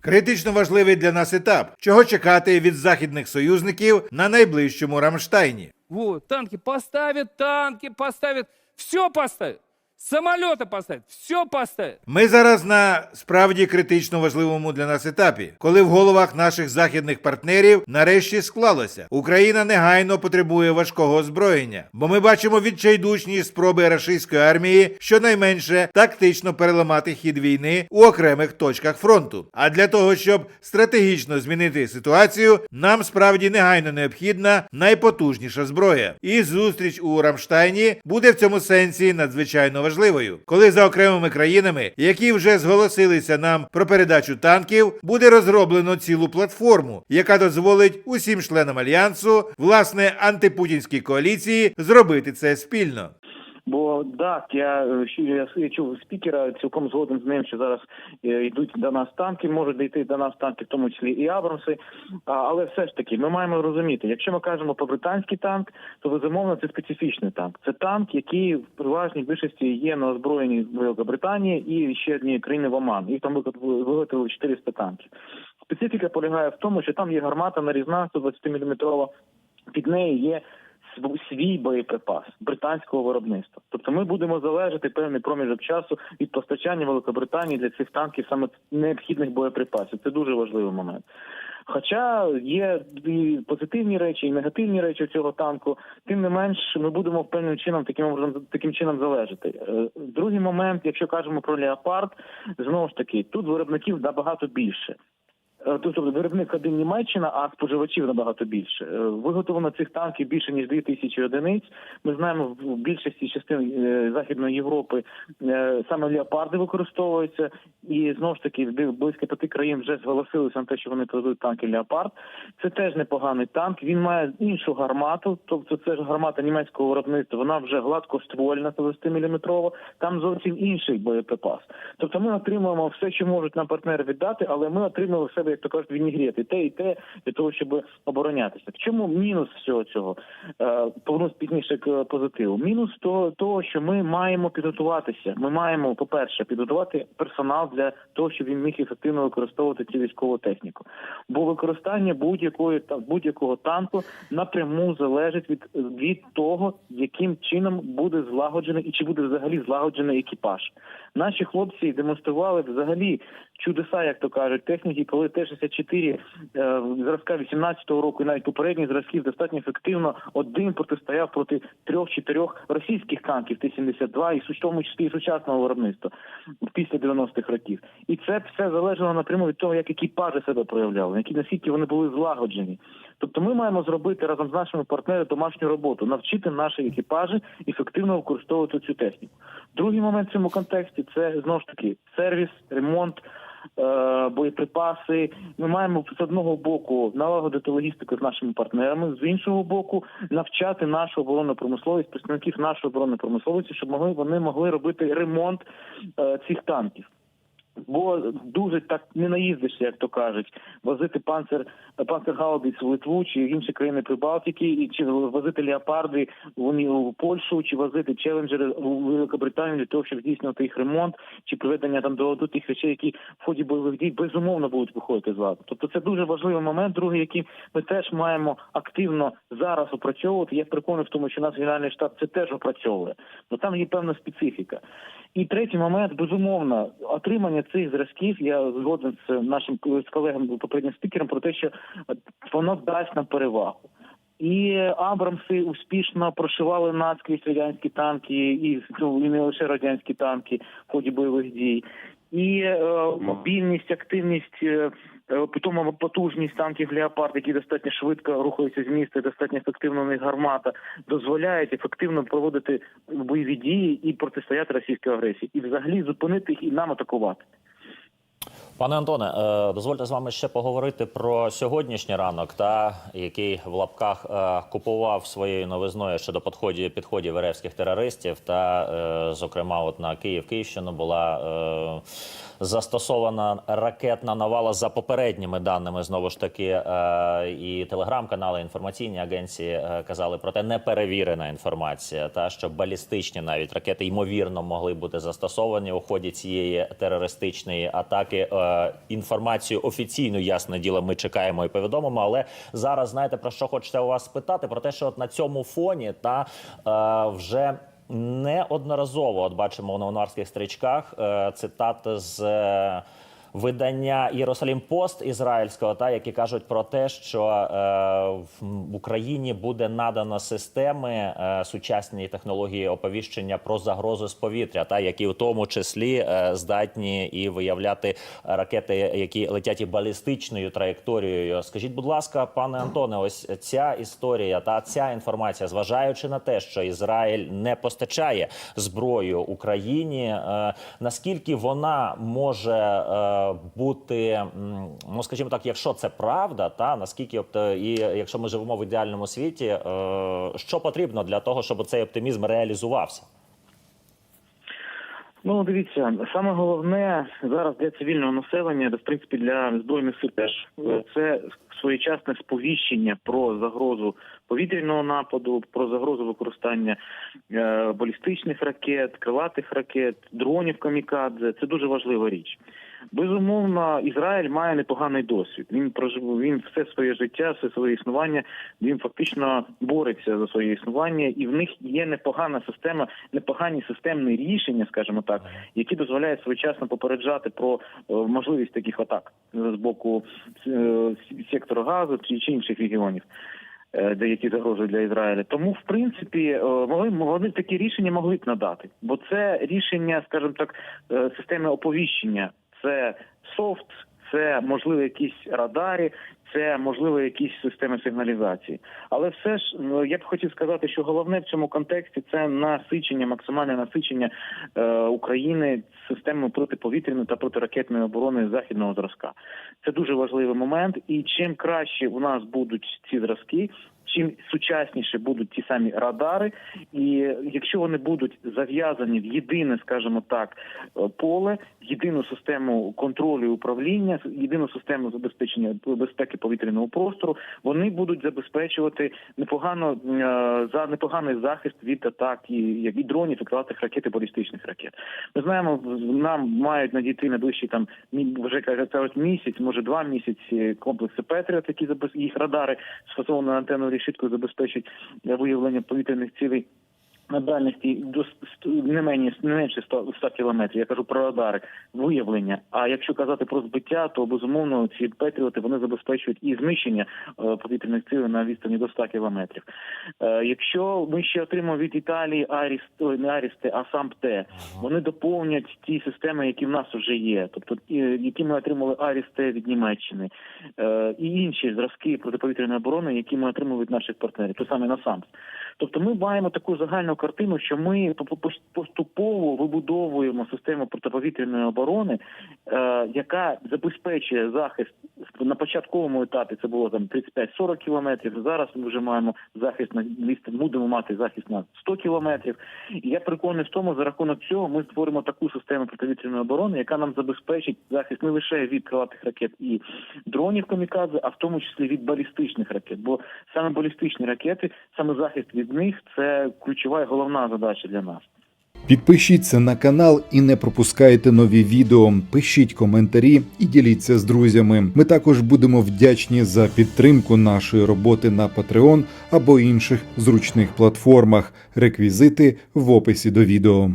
Критично важливий для нас етап, чого чекати від західних союзників на найближчому Рамштайні. Вот, танки поставят, танки поставят, все поставят. Самолеты поставят, все поставят. Ми зараз на справді критично важливому для нас етапі, коли в головах наших західних партнерів нарешті склалося. Україна негайно потребує важкого озброєння, бо ми бачимо відчайдушні спроби рашистської армії щонайменше тактично переламати хід війни у окремих точках фронту. А для того, щоб стратегічно змінити ситуацію, нам справді негайно необхідна найпотужніша зброя. І зустріч у Рамштайні буде в цьому сенсі надзвичайно важливою, коли за окремими країнами, які вже зголосилися нам про передачу танків, буде розроблено цілу платформу, яка дозволить усім членам альянсу, власне, антипутінській коаліції, зробити це спільно. Бо так, я, е, я, я чув спікера, цілком згоден з ним, що зараз е, йдуть до нас танки, можуть дійти до нас танки, в тому числі і Абрамси. Але все ж таки, ми маємо розуміти, якщо ми кажемо про британський танк, то безумовно це специфічний танк. Це танк, який в переважній більшості є на озброєнні Великобританії і ще однієї країни в Оман. Їх там виготовили виготовили 400 танків. Специфіка полягає в тому, що там є гармата нарізна 120 мм, під нею є свій боєприпас британського виробництва. Тобто ми будемо залежати певний проміжок часу від постачання Великобританії для цих танків саме необхідних боєприпасів. Це дуже важливий момент. Хоча є і позитивні речі, і негативні речі цього танку, тим не менш, ми будемо певним чином таким образом таким чином залежати. Е, Другий момент, якщо кажемо про леопард, знову ж таки, тут виробників набагато більше. Е, Тобто виробник один Німеччина, а споживачів набагато більше. Е, Виготовлено цих танків більше ніж 2 тисячі одиниць. Ми знаємо, в більшості частин е, Західної Європи саме леопарди використовуються, і знову ж таки близько п'яти країн вже зголосилися на те, що вони продадуть танки леопард. Це теж непоганий танк. Він має іншу гармату, тобто це ж гармата німецького виробництва. Вона вже гладкоствольна 120 мм, Там зовсім інший боєприпас. Тобто ми отримуємо все, що можуть нам партнери віддати, але ми отримали в себе, як то кажуть, вінігрет, і те, і те для того, щоб оборонятися. В чому мінус всього цього? Е, Повернусь пізніше к позитиву. Мінус того, того, що ми маємо підготуватися. Ми маємо, по-перше, підготувати персонал для того, щоб він міг ефективно використовувати цю військову техніку. Бо використання будь-якої та будь-якого танку напряму залежить від, від того, яким чином буде злагоджений і чи буде взагалі злагоджений екіпаж. Наші хлопці демонстрували взагалі чудеса, як то кажуть, техніки, коли Т-64 е, зразка 18-го року і навіть попередніх зразків достатньо ефективно один протистояв проти трьох-чотирьох російських танків Т-72 і в тому числі і сучасного виробництва після 90-х років. І це все залежало напряму від того, як екіпажі себе проявляли, які наскільки вони були злагоджені. Тобто ми маємо зробити разом з нашими партнерами домашню роботу, навчити наші екіпажі ефективно використовувати цю техніку. Другий момент в цьому контексті це знову ж таки сервіс, ремонт. Е, Боєприпаси, ми маємо з одного боку налагодити логістику з нашими партнерами, з іншого боку, навчати нашу оборонну промисловість, представників нашої оборонної промисловості, щоб могли вони могли робити ремонт е, цих танків. Бо дуже так не наїздишся, як то кажуть, возити панцер панцергаубіц в Литву чи інші країни Прибалтики, чи возити леопарди в Польщу, чи возити челенджери у Великобританію для того, щоб здійснювати їх ремонт, чи приведення там до ладу тих речей, які в ході бойових дій безумовно будуть виходити з ладу. Тобто це дуже важливий момент, другий, який ми теж маємо активно зараз опрацьовувати. Я переконаний в тому, що наш генеральний штаб це теж опрацьовує, бо там є певна специфіка. І третій момент, безумовно, отримання цих зразків. Я згоден з нашим з колегами попереднім спікером про те, що е, воно дасть нам перевагу. І Абрамси успішно прошивали наскрізь радянські танки, і, ну, і не лише радянські танки в ході бойових дій. І е, мобільність, активність, е, тому потім потужність танків Леопард, які достатньо швидко рухаються з міста, достатньо ефективно у них гармата, дозволяють ефективно проводити бойові дії і протистояти російській агресії, і взагалі зупинити їх і нам атакувати. Пане Антоне, е, дозвольте з вами ще поговорити про сьогоднішній ранок, та який в лапках е, купував своєю новизною щодо підходів підходів еревських терористів. Та, е, зокрема, от на Київ Київщину була застосована ракетна навала за попередніми даними. Знову ж таки, е, і телеграм-канали, інформаційні агенції е, казали про те, неперевірена інформація, та що балістичні навіть ракети ймовірно могли бути застосовані у ході цієї терористичної атаки. Е, Інформацію офіційну, ясне діло, ми чекаємо і повідомимо. Але зараз знаєте про що хочеться у вас спитати? Про те, що от на цьому фоні та вже. Неодноразово. От бачимо в новонарських стрічках е, цитати з е, видання Єрусалім Пост ізраїльського, та які кажуть про те, що е, в Україні буде надано системи е, сучасні технології оповіщення про загрозу з повітря, та які в тому числі е, здатні і виявляти ракети, які летять і балістичною траєкторією. Скажіть, будь ласка, пане Антоне, ось ця історія та ця інформація, зважаючи на те, що Ізраїль не постачає зброю Україні, е, наскільки вона може е, бути, ну скажімо так, якщо це правда, та наскільки об і якщо ми живемо в ідеальному світі, е, що потрібно для того, щоб цей оптимізм реалізувався? Ну, дивіться, саме головне зараз для цивільного населення, в принципі, для збройних сил теж е, це своєчасне сповіщення про загрозу повітряного нападу, про загрозу використання е, балістичних ракет, крилатих ракет, дронів камікадзе. Це дуже важлива річ. Безумовно, Ізраїль має непоганий досвід. Він прожив він все своє життя, все своє існування. Він фактично бореться за своє існування, і в них є непогана система, непогані системні рішення, скажімо так, які дозволяють своєчасно попереджати про е, можливість таких атак з боку е, сектору газу чи, інших регіонів. е, Де які загрожують для Ізраїля, тому в принципі е, вони такі рішення могли б надати, бо це рішення, скажімо так, е, системи оповіщення, це софт, це можливо якісь радарі, це можливо якісь системи сигналізації. Але все ж ну, я б хотів сказати, що головне в цьому контексті це насичення, максимальне насичення е, України системами протиповітряної та протиракетної оборони західного зразка. Це дуже важливий момент, і чим краще у нас будуть ці зразки. Чим сучасніше будуть ті самі радари, і якщо вони будуть зав'язані в єдине, скажімо так, е, поле, єдину систему контролю і управління, єдину систему забезпечення безпеки повітряного простору, вони будуть забезпечувати непогано е, за непоганий захист від атак і як і дронів, і крилатих ракет, і балістичних ракет. Ми знаємо, нам мають надійти найближчі там вже кажуть місяць, може два місяці комплекси Петріот, які їх радари з фасованою антенною забезпечить е, виявлення повітряних цілей. На дальності до не менше не менше 100, 100 кілометрів. Я кажу про радари виявлення. А якщо казати про збиття, то безумовно ці петріоти вони забезпечують і знищення е, повітряних цілей на відстані до 100 кілометрів. Е, якщо ми ще отримаємо від Італії Аріс, ой, не Арісте, а Сампте, вони доповнять ті системи, які в нас вже є, тобто які ми отримали Арісте від Німеччини, е, і інші зразки протиповітряної оборони, які ми отримали від наших партнерів, то саме на САМС. Тобто ми маємо таку загальну картину, що ми по- по- поступово вибудовуємо систему протиповітряної оборони, е, яка забезпечує захист на початковому етапі. Це було там 35-40 кілометрів. Зараз ми вже маємо захист на відстань, будемо мати захист на 100 кілометрів. І я переконаний в тому, за рахунок цього ми створимо таку систему протиповітряної оборони, яка нам забезпечить захист не лише від крилатих ракет і дронів камікадзе, а в тому числі від балістичних ракет. Бо саме балістичні ракети, саме захист від них це ключова і головна задача для нас. Підпишіться на канал і не пропускайте нові відео. Пишіть коментарі і діліться з друзями. Ми також будемо вдячні за підтримку нашої роботи на Patreon або інших зручних платформах. Реквізити в описі до відео.